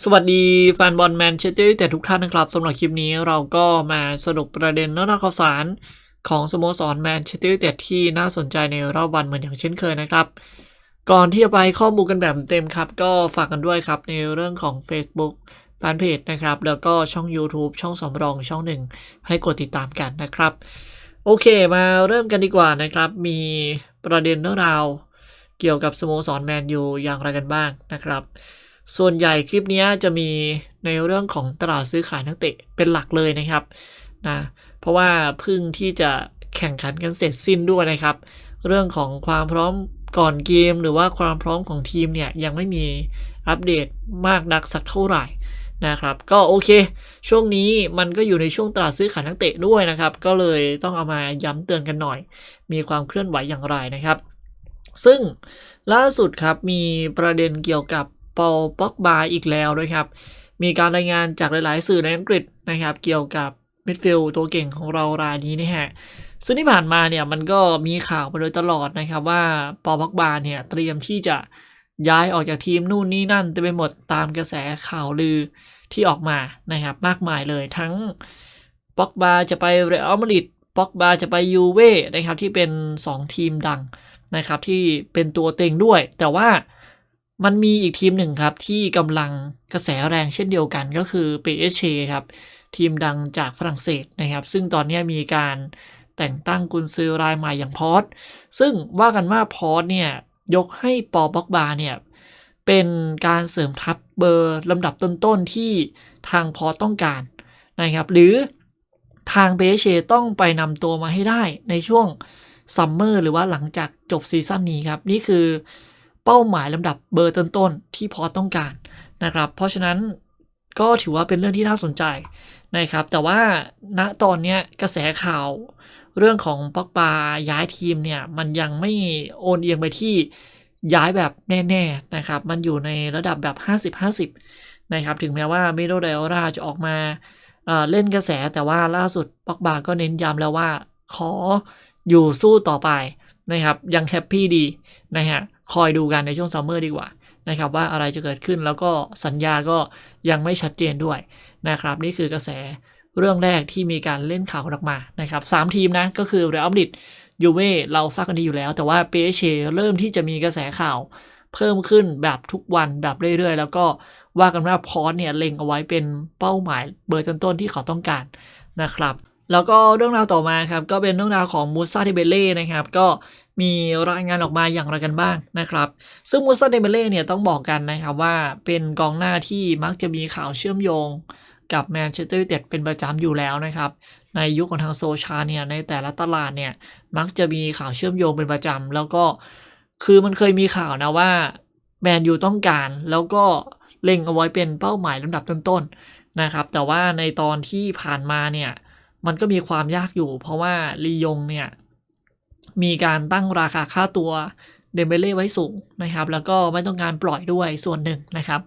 สวัสดีแฟนบอลแมนเชสเตอร์แต่ทุกท่านนะครับสำหรับคลิปนี้เราก็มาสรุปประเด็นเรื่องราวข่าวสารของสโมสรแมนเชสเตอร์แต่ที่น่าสนใจในรอบวันเหมือนอย่างเช่นเคยนะครับ ก่อนที่จะไปข้อมูลกันแบบเต็มครับ ก็ฝากกันด้วยครับในเรื่องของ Facebook แฟนเพจนะครับ แล้วก็ช่อง YouTube ช่องสำรองช่องหนึ่งให้กดติดตามกันนะครับ โอเคมาเริ่มกันดีกว่านะครับ มีประเด็นเรื่องราว เกี่ยวกับสโมสรแมนยูอย่างไรกันบ้างนะครับ ส่วนใหญ่คลิปนี้จะมีในเรื่องของตลาดซื้อขายนักเตะเป็นหลักเลยนะครับนะเพราะว่าพิ่งที่จะแข่งขันกันเสร็จสิ้นด้วยนะครับ เรื่องของความพร้อมก่อนเกม หรือว่าความพร้อมของทีมเนี่ยยังไม่มีอัปเดตมากนักสักเท่าไหร่นะครับ ก็โอเค ช่วงนี้มันก็อยู่ในช่วงตลาดซื้อขายนักเตะด้วยนะครับ ก็เลยต้องเอามาย้ำเตือนกันหน่อย มีความเคลื่อนไหวอย่างไรนะครับ ซึ่งล่าสุดครับมีประเด็นเกี่ยวกับ ปอลป็อกบาอีกแล้วด้วยครับ มีการรายงานจากหลาย ๆ สื่อในอังกฤษนะครับ เกี่ยวกับมิดฟิลด์ตัวเก่งของเรารายนี้นี่ฮะซึ่งที่ผ่านมาเนี่ยมันก็มีข่าวมาโดยตลอดนะครับว่าปอลป็อกบาเนี่ยเตรียมที่จะย้ายออกจากทีมนู่นนี่นั่นเต็มไปหมดตามกระแสข่าวลือที่ออกมานะครับ มากมายเลยทั้งป็อกบาจะไปเรอัลมาดริดป็อกบาจะไปยูเว่นะครับที่เป็น 2 ทีมดังนะครับที่เป็นตัวเต็งด้วย แต่ว่า มันมีอีกทีมหนึ่งครับที่กำลังกระแสแรงเช่นเดียวกันก็คือ PSG ครับทีมดังจากฝรั่งเศสนะครับ ซึ่งตอนนี้มีการแต่งตั้งกุนซือรายใหม่อย่างพอสซึ่งว่ากันว่าพอสเนี่ยยกให้ปอบ็อกบาเนี่ยเป็นการเสริมทัพเบอร์ลำดับต้นๆที่ทางพอต้องการนะครับ หรือทางเบเชต้องไปนำตัวมาให้ได้ในช่วงซัมเมอร์หรือว่าหลังจากจบซีซั่นนี้ครับ นี่คือ เป้าหมายลำดับเบอร์ต้นๆที่พอต้องการนะครับ เพราะฉะนั้นก็ถือว่าเป็นเรื่องที่น่าสนใจนะครับ แต่ว่าณตอนนี้กระแสข่าวเรื่องของปอกบาย้ายทีมเนี่ย มันยังไม่โอนเอียงไปที่ย้ายแบบแน่ๆนะครับ มันอยู่ในระดับแบบ 50-50 นะครับ ถึงแม้ว่ามิโดเดลราจะออกมาเล่นกระแสแต่ว่าล่าสุดปอกบาก็เน้นย้ำแล้วว่า ขออยู่สู้ต่อไปนะครับ ยังแฮปปี้ดีนะฮะ คอยดูกันในช่วงซัมเมอร์ดีกว่านะครับว่าอะไรจะเกิดขึ้นแล้วก็สัญญาก็ยังไม่ชัดเจนด้วยนะครับ นี่คือกระแสเรื่องแรกที่มีการเล่นข่าวออกมานะครับสามทีมนะก็คือเรอัลมาดริดยูเว่เราทราบกันดีอยู่แล้ว แต่ว่าเปเชเริ่มที่จะมีกระแสข่าว เพิ่มขึ้นแบบทุกวันแบบเรื่อยๆ แล้วก็ว่ากันว่าพอสเนี่ยเล็งเอาไว้เป็นเป้าหมายเบอร์ต้นๆที่เขาต้องการนะครับ แล้วก็เรื่องราวต่อมาครับก็เป็นเรื่องราวของมูซาเดเบเล่นะครับก็ มีรายงานออกมาอย่างไรกันบ้างนะครับ ซึ่งมูซาเดเบเล่เนี่ยต้องบอกกันนะครับว่าเป็นกองหน้าที่มักจะมีข่าวเชื่อมโยงกับแมนเชสเตอร์ยูไนเต็ดเป็นประจำอยู่แล้วนะครับ ในยุคของทางโซชาเนี่ยในแต่ละตลาดเนี่ยมักจะมีข่าวเชื่อมโยงเป็นประจำแล้วก็คือมันเคยมีข่าวนะว่าแมนยูต้องการแล้วก็เล็งเอาไว้เป็นเป้าหมายลำดับต้นๆนะครับ แต่ว่าในตอนที่ผ่านมาเนี่ยมันก็มีความยากอยู่ เพราะว่าลียงเนี่ย มีการตั้งราคาค่าตัวเดมเบเล่ไว้สูงนะครับ แล้วก็ไม่ต้องการปล่อยด้วยส่วนหนึ่งนะครับ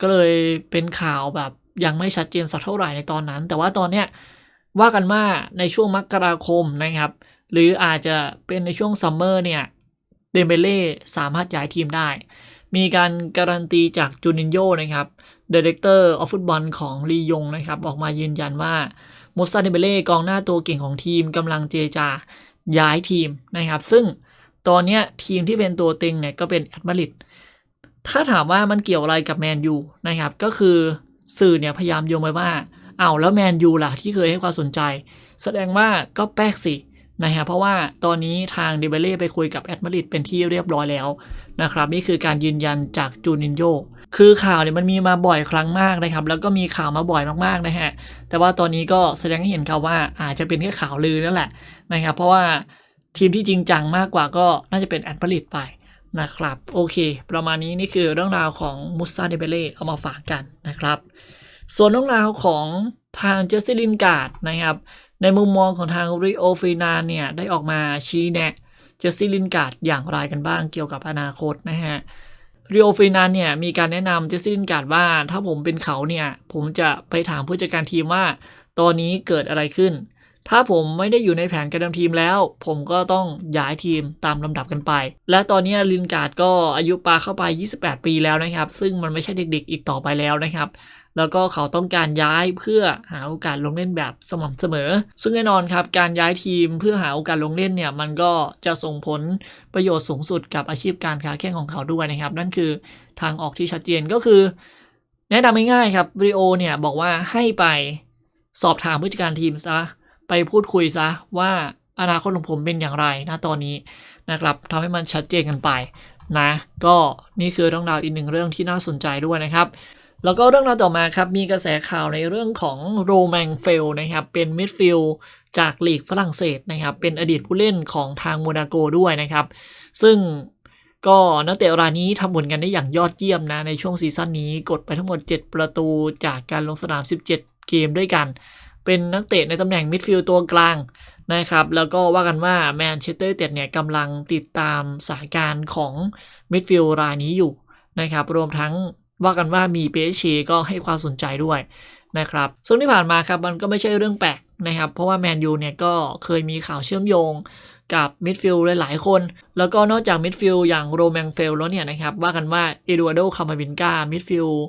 ก็เลยเป็นข่าวแบบยังไม่ชัดเจนสักเท่าไหร่ในตอนนั้น แต่ว่าตอนเนี้ยว่ากันว่าในช่วงมกราคมนะครับ หรืออาจจะเป็นในช่วงซัมเมอร์เนี่ยเดมเบเล่สามารถย้ายทีมได้ มีการการันตีจากจูนินโยนะครับดีเรคเตอร์ออฟฟุตบอลของลียงนะครับ ออกมายืนยันว่ามูซาเดเบเล่กองหน้าตัวเก่งของทีมกำลังเจจา ย้ายทีมนะครับ ซึ่งตอนนี้ทีมที่เป็นตัวเต็งเนี่ยก็เป็นแอตมาริดถ้าถามว่ามันเกี่ยวอะไรกับแมนยูนะครับ ก็คือสื่อเนี่ยพยายามโยงไปว่าเอา้าแล้วแมนยูล่ะที่เคยให้ความสนใจ แสดงว่าก็แป๊กสินะฮะเพราะว่าตอนนี้ทางเดเบเล่ไปคุยกับแอตมาริดเป็นที่เรียบร้อยแล้วนะครับ นี่คือการยืนยันจากจูนินโย คือข่าวเนี่ยมันมีมาบ่อยครั้งมากนะครับ แล้วก็มีข่าวมาบ่อยมากๆนะฮะแต่ว่าตอนนี้ก็แสดงให้เห็นครับว่าอาจจะเป็นแค่ข่าวลือนั่นแหละนะครับ เพราะว่าทีมที่จริงจังมากกว่าก็น่าจะเป็นแอดผลิตไปนะครับ โอเค ประมาณนี้นี่คือเรื่องราวของมุสซาเดเบเล่เอามาฝากกันนะครับ ส่วนเรื่องราวของทางเจสซิลินการ์ดนะครับ ในมุมมองของทางริโอฟีนานเนี่ย ได้ออกมาชี้แนะเจสซิลินการ์ดอย่างไรกันบ้างเกี่ยวกับอนาคตนะฮะ เรียวฟินันเนี่ยมีการแนะนำเจสซี่ลินการ์ดว่า ถ้าผมเป็นเขาเนี่ย ผมจะไปถามผู้จัดการทีมว่า ตอนนี้เกิดอะไรขึ้น ถ้าผมไม่ได้อยู่ในแผนการนำทีมแล้ว ผมก็ต้องย้ายทีมตามลำดับกันไป และตอนนี้ลินการ์ดก็อายุปาเข้าไป 28 ปีแล้วนะครับ ซึ่งมันไม่ใช่เด็กๆอีกต่อไปแล้วนะครับ แล้วก็เขาต้องการย้ายเพื่อหาโอกาสลงเล่นแบบสม่ำเสมอ ซึ่งแน่นอนครับการย้ายทีมเพื่อหาโอกาสลงเล่นเนี่ยมันก็จะส่งผลประโยชน์สูงสุดกับอาชีพการค้าแข่งของเขาด้วยนะครับ นั่นคือทางออกที่ชัดเจนก็คือ แนะนำง่ายๆครับวิโอเนี่ยบอกว่าให้ไปสอบถามผู้จัดการทีมซะไปพูดคุยซะว่าอนาคตของผมเป็นอย่างไรนะตอนนี้นะครับทำให้มันชัดเจนกันไปนะ ก็นี่คือเรื่องราวอีกหนึ่งเรื่องที่น่าสนใจด้วยนะครับ แล้วก็เรื่องราวต่อมาครับ มีกระแสข่าวในเรื่องของโรแมงเฟลนะครับ เป็นมิดฟิลด์จากลีกฝรั่งเศสนะครับ เป็นอดีตผู้เล่นของทางโมนาโกด้วยนะครับ ซึ่งก็นักเตะรายนี้ทำผลงานได้อย่างยอดเยี่ยมนะ ในช่วงซีซั่นนี้กดไปทั้งหมด 7 ประตูจากการลงสนาม 17 เกมด้วยกัน เป็นนักเตะในตำแหน่งมิดฟิลด์ตัวกลางนะครับ แล้วก็ว่ากันว่าแมนเชสเตอร์เต็ดเนี่ยกำลังติดตามสถานการณ์ของมิดฟิลด์รายนี้อยู่นะครับ รวมทั้ง ว่ากันว่ามีเปเชก็ให้ความสนใจด้วยนะครับส่วนที่ผ่านมาครับมันก็ไม่ใช่เรื่องแปลกนะครับ เพราะว่าแมนยูเนี่ยก็เคยมีข่าวเชื่อมโยงกับมิดฟิลด์หลาย ๆ คน แล้วก็นอกจากมิดฟิลด์อย่างโรแมงเฟลแล้วเนี่ยนะครับ ว่ากันว่าเอดูอาร์โดคามาบินกามิดฟิลด์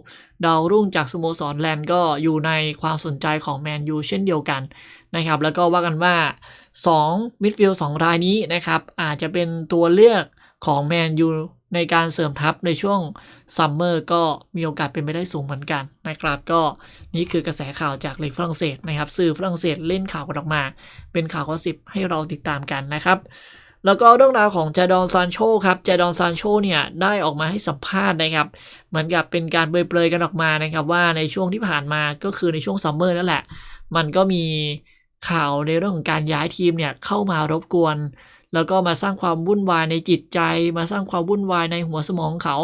ดาวรุ่งจากสโมสรแลนด์ก็อยู่ในความสนใจของแมนยูเช่นเดียวกันนะครับ แล้วก็ว่ากันว่า 2 มิดฟิลด์2รายนี้นะครับ อาจจะเป็นตัวเลือกของแมนยู ในการเสริมทัพในช่วงซัมเมอร์ก็มีโอกาสเป็นไปได้สูงเหมือนกันนะครับ ก็นี่คือกระแสข่าวจากลีกฝรั่งเศสนะครับ สื่อฝรั่งเศสเล่นข่าวกันออกมา เป็นข่าวข้อสิบให้เราติดตามกันนะครับ แล้วก็เรื่องราวของจาดอนซานโชครับจาดอนซานโชเนี่ยได้ออกมาให้สัมภาษณ์นะครับ เหมือนกับเป็นการเปรยๆกันออกมานะครับ ว่าในช่วงที่ผ่านมาก็คือในช่วงซัมเมอร์นั่นแหละ มันก็มีข่าวในเรื่องของการย้ายทีมเนี่ยเข้ามารบกวน แล้วก็มาสร้างความวุ่นวายในจิตใจ มาสร้างความวุ่นวายในหัวสมองเขา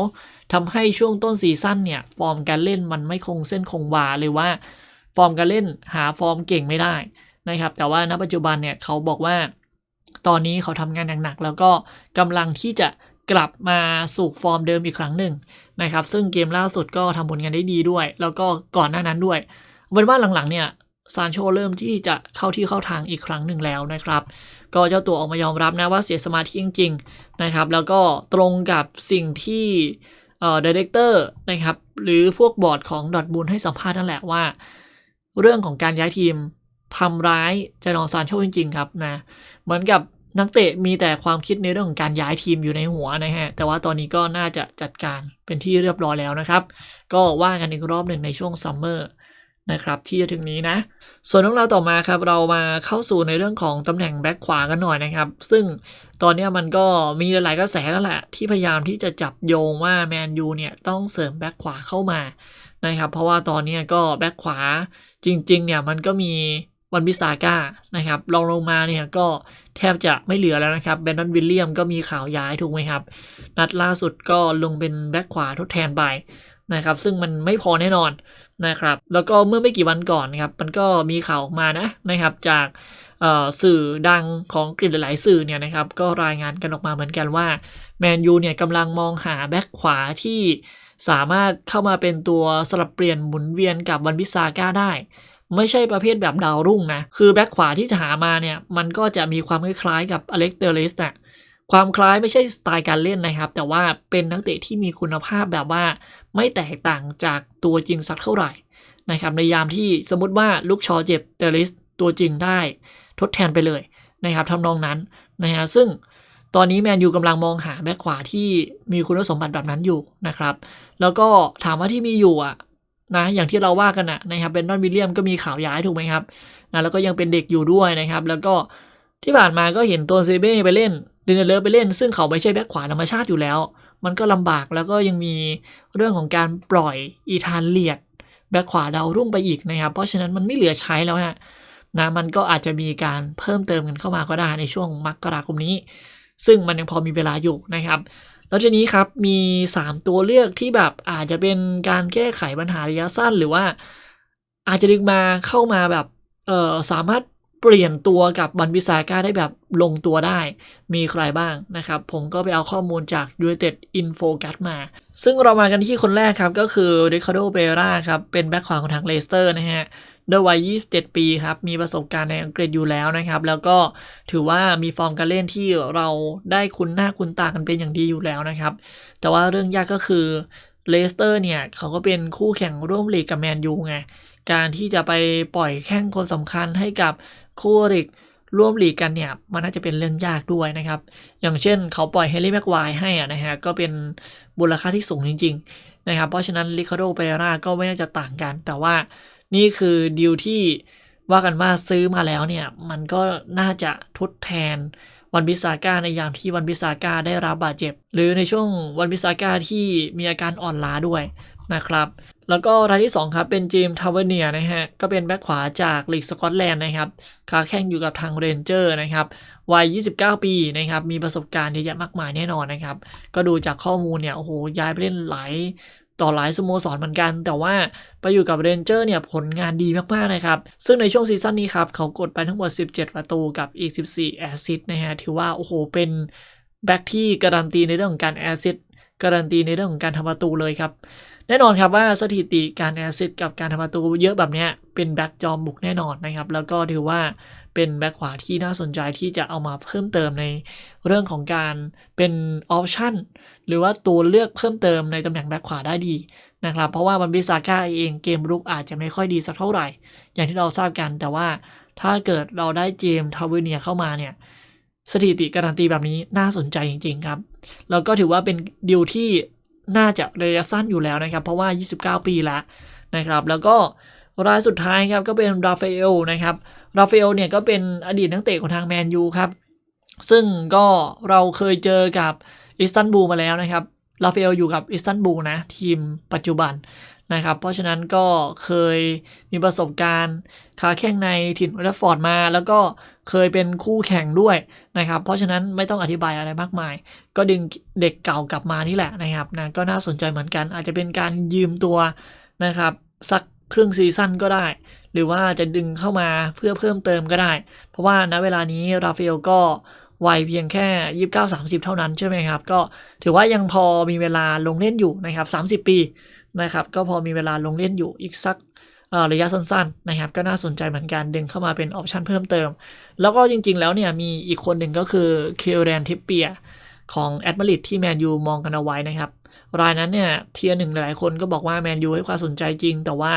ทำให้ช่วงต้นซีซั่นเนี่ย ฟอร์มการเล่นมันไม่คงเส้นคงวาเลยว่า ฟอร์มการเล่นหาฟอร์มเก่งไม่ได้นะครับ แต่ว่าณปัจจุบันเนี่ยเขาบอกว่า ตอนนี้เขาทำงานหนักๆแล้วก็กำลังที่จะกลับมาสู่ฟอร์มเดิมอีกครั้งหนึ่งนะครับ ซึ่งเกมล่าสุดก็ทำผลงานได้ดีด้วย แล้วก็ก่อนหน้านั้นด้วยเป็นว่าหลังๆเนี่ย ซานโชเริ่มที่จะเข้าที่เข้าทางอีกครั้งหนึ่งแล้วนะครับ ก็เจ้าตัวออกมายอมรับนะว่าเสียสมาธิจริง ๆนะครับ แล้วก็ตรงกับสิ่งที่เอ่อดีเรคเตอร์นะครับหรือพวกบอร์ดของดอทบุลให้สัมภาษณ์นั่นแหละว่า เรื่องของการย้ายทีมทำร้ายเจนองซานโชจริง ๆ ครับนะเหมือนกับนักเตะมีแต่ความคิดในเรื่องของการย้ายทีมอยู่ในหัวนะฮะ แต่ว่าตอนนี้ก็น่าจะจัดการเป็นที่เรียบร้อยแล้วนะครับ ก็ว่ากันอีกรอบหนึ่งในช่วงซัมเมอร์ นะครับที่จะถึงนี้นะ ส่วนเรื่องราวต่อมาครับเรามาเข้าสู่ในเรื่องของตำแหน่งแบ็คขวากันหน่อยนะครับ ซึ่งตอนนี้มันก็มีหลายๆกระแสแล้วแหละที่พยายามที่จะจับโยงว่าแมนยูเนี่ยต้องเสริมแบ็คขวาเข้ามานะครับเพราะว่าตอนนี้ก็แบ็คขวาจริง ๆ เนี่ยมันก็มีวันบิซาก้านะครับลองลงมาเนี่ยก็แทบจะไม่เหลือแล้วนะครับแบนดอนวิลเลียมก็มีข่าวย้ายถูกไหมครับ นัดล่าสุดก็ลงเป็นแบ็คขวาทดแทนไป นะครับซึ่งมันไม่พอแน่นอนนะครับแล้วก็เมื่อไม่กี่วันก่อนนะครับมันก็มีข่าวออกมานะนะครับจากสื่อดังของกลิ่นหลาย ๆ สื่อเนี่ยนะครับก็รายงานกันออกมาเหมือนกันว่าแมนยูเนี่ยกำลังมองหาแบ็คขวาที่สามารถเข้ามาเป็นตัวสลับเปลี่ยนหมุนเวียนกับวันบิซาก้าได้ ไม่ใช่ประเภทแบบดาวรุ่งนะ คือแบ็คขวาที่จะหามาเนี่ย มันก็จะมีความคล้ายๆกับอเล็กเตอร์เลสนะ ความคล้ายไม่ใช่สไตล์การเล่นนะครับ แต่ว่าเป็นนักเตะที่มีคุณภาพแบบว่า ไม่แตกต่างจากตัวจริงสักเท่าไหร่นะครับในยามที่สมมติว่าลูกชอเจ็บเตอร์ลิสตัวจริงได้ทดแทนไปเลยนะครับทำนองนั้นนะฮะซึ่งตอนนี้แมนยูกำลังมองหาแบ็คขวาที่มีคุณสมบัติแบบนั้นอยู่นะครับ แล้วก็ถามว่าที่มีอยู่อะนะอย่างที่เราว่ากันนะนะครับเบนนอนวิลเลียมก็มีข่าวย้ายถูกไหมครับนะแล้วก็ยังเป็นเด็กอยู่ด้วยนะครับ แล้วก็ที่ผ่านมาก็เห็นตัวเซเบ้ไปเล่น เดนเลอร์ไปเล่น ซึ่งเขาไม่ใช่แบ็คขวาธรรมชาติอยู่แล้ว มันก็ลำบากแล้วก็ยังมีเรื่องของการปล่อยอีธานเลียดแบ็คขวาดาวรุ่งไปอีกนะครับ เพราะฉะนั้นมันไม่เหลือใช้แล้วฮะนะมันก็อาจจะมีการเพิ่มเติมกันเข้ามาก็ได้ในช่วงมกราคมนี้ ซึ่งมันยังพอมีเวลาอยู่นะครับแล้วทีนี้ครับมี 3 ตัวเลือกที่แบบอาจจะเป็นการแก้ไขปัญหาระยะสั้นหรือว่า อาจจะดึงมาเข้ามาแบบเออสามารถ เปลี่ยนตัวกับบันบิซาก้าได้แบบลงตัวได้ มีใครบ้างนะครับ ผมก็ไปเอาข้อมูลจาก United Info กัมา ซึ่งเรามากันที่คนแรกครับ ก็คือริคาร์โดเบราครับ เป็นแบ็คขวาของทางเลสเตอร์นะฮะด้วยวัย 27 ปีครับ มีประสบการณ์ในอังกฤษอยู่แล้วนะครับ แล้วก็ถือว่ามีฟอร์มการเล่นที่เราได้คุ้นหน้าคุ้นตากันเป็นอย่างดีอยู่แล้วนะครับ แต่ว่าเรื่องยากก็คือเลสเตอร์เนี่ยเขาก็เป็นคู่แข่งร่วมลีกกับแมนยูไง การที่จะไปปล่อยแข้งคนสำคัญให้กับคู่ลีกร่วมหลีกกันเนี่ยมันน่าจะเป็นเรื่องยากด้วยนะครับ อย่างเช่นเขาปล่อยเฮลี่แม็กควายให้อะนะฮะก็เป็นมูลค่าที่สูงจริง ๆ นะครับ เพราะฉะนั้นลิคาโดเปราก็ไม่น่าจะต่างกัน แต่ว่านี่คือดีลที่ว่ากันว่าซื้อมาแล้วเนี่ย มันก็น่าจะทดแทนวันบิซาก้าในยามที่วันบิซาก้าได้รับบาดเจ็บ หรือในช่วงวันบิซาก้าที่มีอาการอ่อนล้าด้วย นะครับแล้วก็รายที่ 2 ครับเป็นจีมทาวเวเนียนะฮะก็เป็นแบ็คขวาจากลีกสกอตแลนด์นะครับคาแข่งอยู่กับทางเรนเจอร์นะครับวัย 29 ปีนะครับมีประสบการณ์เยอะแยะมากมายแน่นอนนะครับ ก็ดูจากข้อมูลเนี่ยโอ้โหย้ายไปเล่นหลายต่อหลายสโมสรเหมือนกัน แต่ว่าไปอยู่กับเรนเจอร์เนี่ยผลงานดีมากๆนะครับ ซึ่งในช่วงซีซั่นนี้ครับเขากดไปทั้งหมด 17 ประตูกับอีก 14 แอสซิสต์นะฮะถือว่าโอ้โหเป็นแบ็คที่การันตีในเรื่องของการแอสซิสต์การันตีในเรื่องของการทำประตูเลยครับ แน่นอนครับว่าสถิติการแอสซิสกับการทำประตูเยอะแบบนี้เป็นแบ็กจอมบุกแน่นอนนะครับ แล้วก็ถือว่าเป็นแบ็กขวาที่น่าสนใจที่จะเอามาเพิ่มเติมในเรื่องของการเป็นออปชั่นหรือว่าตัวเลือกเพิ่มเติมในตำแหน่งแบ็กขวาได้ดีนะครับ เพราะว่าบันบิซาก้าเองเกมรุกอาจจะไม่ค่อยดีสักเท่าไหร่ อย่างที่เราทราบกันแต่ว่าถ้าเกิดเราได้เจมทาวเวเนียเข้ามาเนี่ยสถิติการันตีแบบนี้น่าสนใจจริง ๆ ครับ แล้วก็ถือว่าเป็นดีลที่ น่าจะระยะสั้นอยู่แล้วนะครับ เพราะว่า 29 ปีแล้วนะครับ แล้วก็รายสุดท้ายครับก็เป็นราฟาเอลนะครับ ราฟาเอลเนี่ยก็เป็นอดีตนักเตะของทางแมนยูครับ ซึ่งก็เราเคยเจอกับอิสตันบูลมาแล้วนะครับ ราฟาเอลอยู่กับอิสตันบูลนะทีมปัจจุบัน นะครับ เพราะฉะนั้นก็เคยมีประสบการณ์คาแข่งในถิ่นวัตฟอร์ดมา แล้วก็เคยเป็นคู่แข่งด้วยนะครับ เพราะฉะนั้นไม่ต้องอธิบายอะไรมากมาย ก็ดึงเด็กเก่ากลับมานี่แหละนะครับนะก็น่าสนใจเหมือนกัน อาจจะเป็นการยืมตัวนะครับสักครึ่งซีซั่นก็ได้ หรือว่าจะดึงเข้ามาเพื่อเพิ่มเติมก็ได้ เพราะว่าณเวลานี้ราฟาเอลก็วัยเพียงแค่ 29-30 เท่านั้นใช่ไหมครับ ก็ถือว่ายังพอมีเวลาลงเล่นอยู่นะครับ 30 ปี นะครับก็พอมีเวลาลงเล่นอยู่อีกสักระยะสั้นๆนะครับก็น่าสนใจเหมือนกันดึงเข้ามาเป็นออปชันเพิ่มเติม แล้วก็จริงๆแล้วเนี่ยมีอีกคนหนึ่งก็คือเคลแรนทิปเปียของแอดมาริดที่แมนยูมองกันเอาไว้นะครับ รายนั้นเนี่ยเทียร์หนึ่งหลายคนก็บอกว่าแมนยูให้ความสนใจจริง แต่ว่า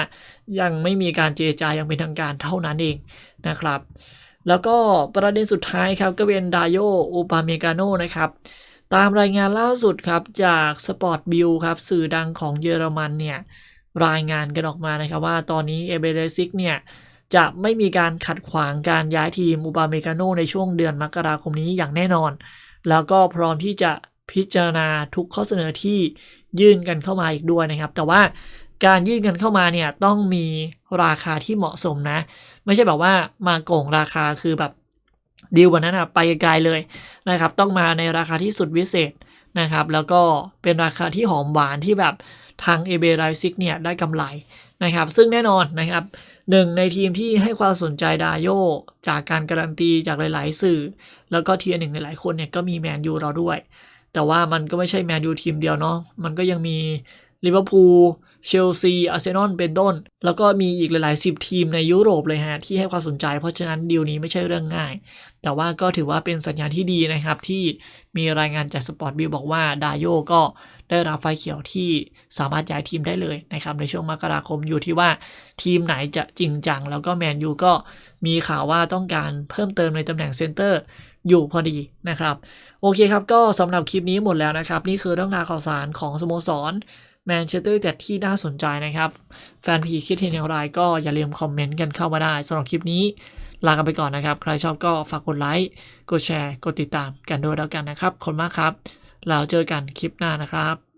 ยังไม่มีการเจรจาอย่างเป็นทางการเท่านั้นเองนะครับ แล้วก็ประเด็นสุดท้ายครับก็เป็นดาโยอูปาเมกาโนนะครับ ตามรายงานล่าสุดครับจากสปอร์ตบิลครับสื่อดังของเยอรมันเนี่ยรายงานกันออกมานะครับว่าตอนนี้เอเบเรซิกเนี่ยจะไม่มีการขัดขวางการย้ายทีมอูปาเมกาโนในช่วงเดือนมกราคมนี้อย่างแน่นอน แล้วก็พร้อมที่จะพิจารณาทุกข้อเสนอที่ยื่นกันเข้ามาอีกด้วยนะครับ แต่ว่าการยื่นกันเข้ามาเนี่ยต้องมีราคาที่เหมาะสมนะ ไม่ใช่แบบว่ามาโกงราคาคือแบบ ดีลวันนั้นอะไปไกลเลยนะครับ ต้องมาในราคาที่สุดวิเศษนะครับ แล้วก็เป็นราคาที่หอมหวานที่แบบทางเอเบไรซิกเนี่ยได้กำไรนะครับ ซึ่งแน่นอนนะครับหนึ่งในทีมที่ให้ความสนใจดาโยจากการการันตีจากหลาย ๆ สื่อ แล้วก็เทียหนึ่งหลายๆคนเนี่ยก็มีแมนยูเราด้วย แต่ว่ามันก็ไม่ใช่แมนยูทีมเดียวเนาะมันก็ยังมีลิเวอร์พูล เชลซีอาร์เซนอลเป็นต้น แล้วก็มีอีกหลายๆสิบทีมในยุโรปเลยฮะ ที่ให้ความสนใจ เพราะฉะนั้นดีลนี้ไม่ใช่เรื่องง่าย แต่ว่าก็ถือว่าเป็นสัญญาณที่ดีนะครับ ที่มีรายงานจากสปอร์ตบิลบอกว่าดาโยก็ได้รับไฟเขียวที่สามารถย้ายทีมได้เลยนะครับในช่วงมกราคมอยู่ที่ว่าทีมไหนจะจริงจัง แล้วก็แมนยูก็มีข่าวว่าต้องการเพิ่มเติมในตำแหน่งเซนเตอร์อยู่พอดีนะครับ โอเคครับ ก็สำหรับคลิปนี้หมดแล้วนะครับ นี่คือเรื่องราวข่าวสารของสโมสร แมนเชสเตอร์แต่ที่น่าสนใจนะครับ แฟนพีคิดเห็นอย่างไรก็อย่าลืมคอมเมนต์กันเข้ามาได้สำหรับคลิปนี้ ลากันไปก่อนนะครับ ใครชอบก็ฝากกดไลค์ กดแชร์ กดติดตามกันด้วยแล้วกันนะครับขอบคุณมากครับ แล้วเจอกันคลิปหน้านะครับ